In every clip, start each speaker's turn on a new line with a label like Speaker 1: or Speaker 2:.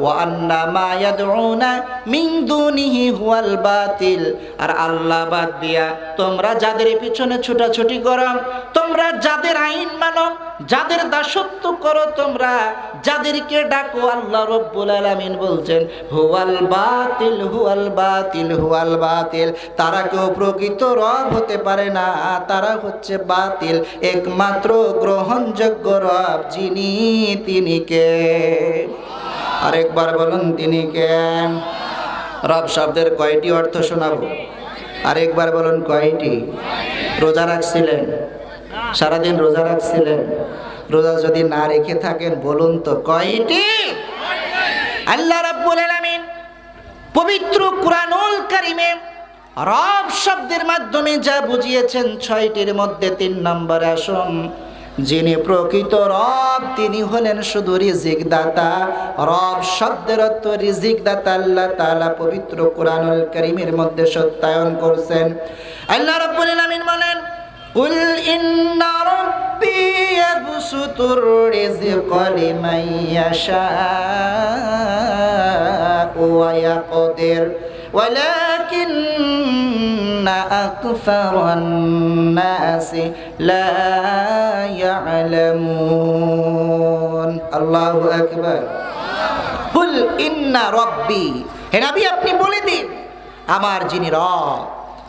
Speaker 1: ওয়া আন্না মা ইয়াদউনা মিন বাতিল। আর আল্লাহ বাদ দিয়া, তোমরা যাদের পিছনে ছোটাছুটি করো, তোমরা যাদের আইন মানো, যাদের দাসত্ব করো, তোমরা যাদেরকে ডাকো, আল্লাহ রব্বুল আলামিন বলছেন, হুয়াল বাতিল হুয়াল বাতিল হুয়াল বাতিল। তারা কেউ প্রকৃত রব হতে পারে না, তারা হচ্ছে বাতিল। একমাত্র গ্রহণযোগ্য রব যিনি, তিনি কে? আরেকবার বলুন, তিনি কে? রব শব্দের কয়টি অর্থ শোনাবো? আরেকবার বলুন, কয়টি? রোজা রাখছিলেন? সারাদিন রোজা রাখছিলেন? রোজা যদি না রেখে থাকেন, বলুন তো, কয়টি? আল্লাহ রাব্বুল আলামিন পবিত্র কুরআনুল কারিমে রব শব্দের মাধ্যমে যা বুঝিয়েছেন, ছয়টির মধ্যে তিন নম্বরে আসুন। যিনি প্রকৃত রব, তিনি হলেন শুধু রিজিক দাতা রব শব্দের অর্থ রিজিক দাতা আল্লাহ তাআলা পবিত্র কুরআনুল কারীমের মধ্যে সত্যায়ন করছেন। আল্লাহ রাব্বুল আলামিন বলেন, কুল ইন্না রাব্বি ইয়াবসুতুর রিজিক লিমান ইয়াশা ওয়া ইয়াকদির। ওয়ালাকিন أكثر الناس لا يعلمون الله أكبر কুল ইন্না রব্বি হে নবী আপনি বলে দিন আমার যিনি রব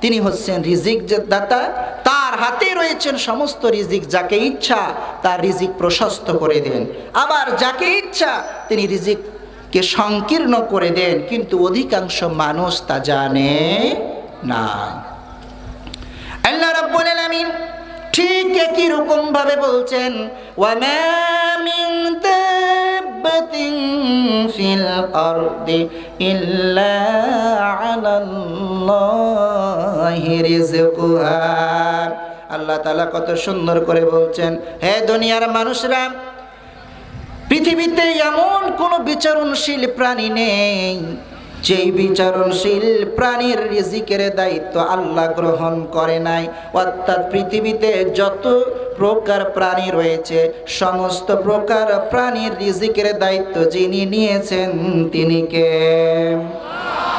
Speaker 1: তিনি হচ্ছেন রিজিক যে দাতা তার হাতে রয়েছেন সমস্ত রিজিক যাকে ইচ্ছা তার রিজিক প্রশস্ত করে দেন আবার যাকে ইচ্ছা তিনি রিজিককে সংকীর্ণ করে দেন কিন্তু অধিকাংশ মানুষ তা জানে না ঠিক একই রকম ভাবে বলছেন ইল্লা আল্লাহ তাআলা কত সুন্দর করে বলছেন, হে দুনিয়ার মানুষরা, পৃথিবীতে এমন কোনো বিচারণশীল প্রাণী নেই যেই বিচারণশীল প্রাণীর রিজিকের দায়িত্ব আল্লাহ গ্রহণ করে নাই, অর্থাৎ পৃথিবীতে যত প্রকার প্রাণী রয়েছে, সমস্ত প্রকার প্রাণীর রিজিকের দায়িত্ব যিনি নিয়েছেন, তিনি কে?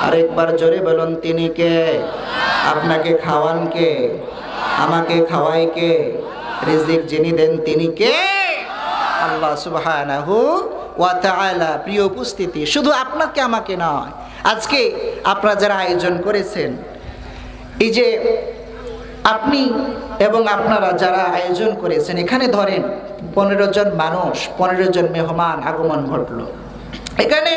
Speaker 1: আরেকবার জোরে বলুন, তিনি কে? আপনাকে খাওয়ান কে? আমাকে খাওয়াই কে? রিজিক যিনি দেন, তিনি কে? আল্লাহ সুবহানাহু ওয়া তাআলা, প্রিয় উপস্থিতি, শুধু আপনাকে আমাকে নয়, আজকে আপনারা যারা আয়োজন করেছেন, এই যে আপনি এবং আপনারা যারা আয়োজন করেছেন, এখানে ধরেন পনেরো জন মানুষ, পনেরো জন মেহমান আগমন ঘটলো। এখানে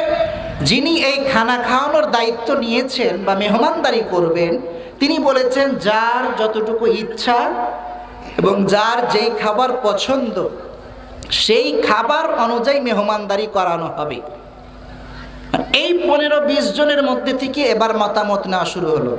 Speaker 1: যিনি এই খানা খাওয়ানোর দায়িত্ব নিয়েছেন বা মেহমানদারি করবেন, তিনি বলেছেন, যার যতটুকু ইচ্ছা এবং যার যেই খাবার পছন্দ সেই খাবার অনুযায়ী মেহমানদারি করানো হবে। এই পনেরো বিশ জনের মধ্যে থেকে এবার মতামত নেওয়া শুরু হলো।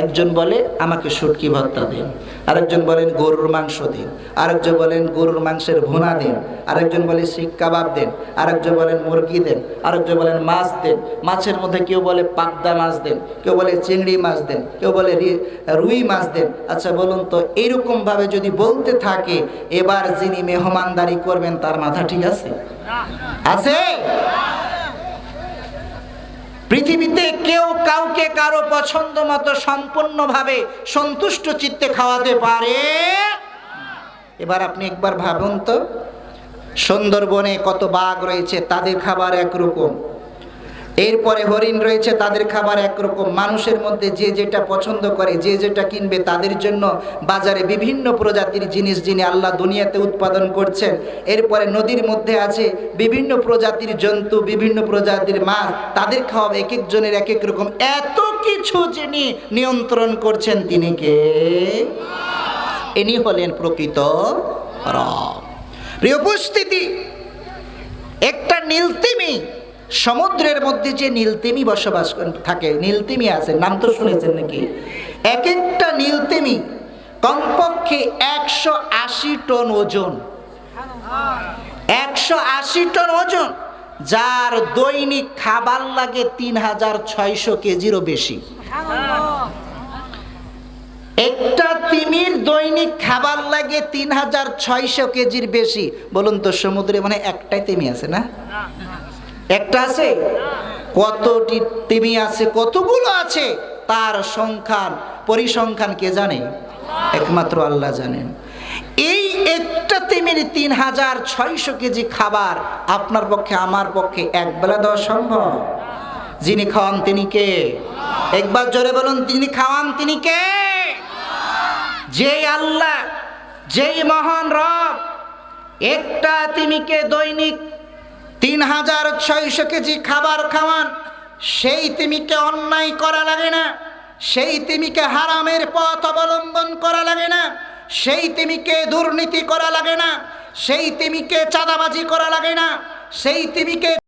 Speaker 1: একজন বলে, আমাকে শুটকি ভর্তা দিন। আরেকজন বলেন, গরুর মাংস দিন। আরেকজন বলেন, গরুর মাংসের ভুনা দিন। আরেকজন বলে শিক কাবাব দেন। আরেকজন বলেন, মুরগি দেন। আরেকজন বলেন, মাছ দেন। মাছের মধ্যে কেউ বলে, পাবদা মাছ দেন। কেউ বলে, চিংড়ি মাছ দেন। কেউ বলে, রুই মাছ দেন। আচ্ছা বলুন তো এইরকমভাবে যদি বলতে থাকে, এবার যিনি মেহমানদারি করবেন, তার মাথা ঠিক আছে? আছে? পৃথিবীতে কেউ কাউকে কারও পছন্দ মতো সম্পূর্ণভাবে সন্তুষ্ট চিত্তে খাওয়াতে পারে? এবার আপনি একবার ভাবুন তো, সুন্দরবনে কত বাঘ রয়েছে, তাদের খাবার একরকম। এরপরে হরিণ রয়েছে, তাদের খাবার একরকম। মানুষের মধ্যে যে যেটা পছন্দ করে, যে যেটা কিনবে, তাদের জন্য বাজারে বিভিন্ন প্রজাতির জিনিস যিনি আল্লাহ দুনিয়াতে উৎপাদন করছেন। এরপরে নদীর মধ্যে আছে বিভিন্ন প্রজাতির জন্তু, বিভিন্ন প্রজাতির মাছ। তাদের খাওয়া এক একজনের এক এক রকম। এত কিছু যিনি নিয়ন্ত্রণ করছেন তিনি কে? ইনি হলেন প্রকৃত রব। প্রিয় উপস্থিতি, একটা নীলতিমি সমুদ্রের মধ্যে যে নীলতিমি বসবাস থাকে, নীলতিমি আছে, নাম তো শুনেছেন নাকি? এক একটা নীল তিমি কমপক্ষে একশো আশি টন ওজন। একশো আশি টন ওজন, যার দৈনিক খাবার লাগে তিন হাজার ছয়শো কেজিরও বেশি। একটা তিমির দৈনিক খাবার লাগে তিন হাজার ছয়শো কেজির বেশি। বলুন তো সমুদ্রে মানে একটাই তিমি আছে না? একটা আছে? কতটি তিমি আছে? কতগুলো আছে? তার সংখ্যান পরিসংখ্যান কে জানে? একমাত্র আল্লাহ জানেন। এই একটা তিমির তিন হাজার ছয়শো কেজি খাবার আপনার পক্ষে, আমার পক্ষে এক বেলা দেওয়া সম্ভব? যিনি খাওয়ান তিনি কে? একবার জোরে বলুন তিনি খাওয়ান তিনি কে? যেই আল্লাহ, যেই মহান রব, একটা তিমিকে দৈনিক তিন হাজার ছয়শো কেজি খাবার খাওয়ান। সেই তিমিকে অন্যায় করা লাগে না। সেই তিমিকে হারামের পথ অবলম্বন করা লাগে না। সেই তিমিকে দুর্নীতি করা লাগে না। সেই তিমিকে চাঁদাবাজি করা লাগে না। সেই তিমিকে